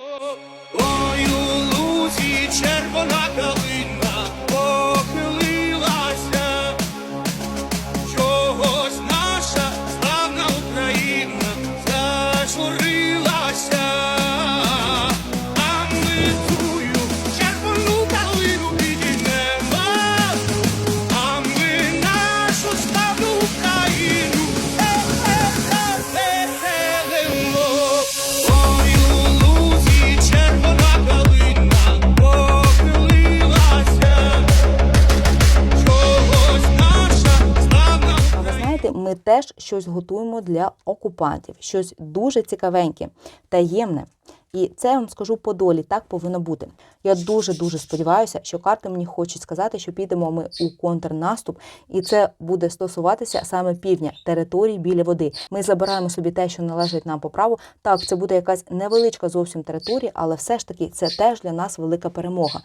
Oh. Теж щось готуємо для окупантів, щось дуже цікавеньке, таємне. І це я вам скажу по долі, так повинно бути. Я дуже дуже сподіваюся, що карти мені хочуть сказати, що підемо ми у контрнаступ, і це буде стосуватися саме півдня території біля води. Ми забираємо собі те, що належить нам по праву. Так, це буде якась невеличка зовсім територія, але все ж таки це теж для нас велика перемога.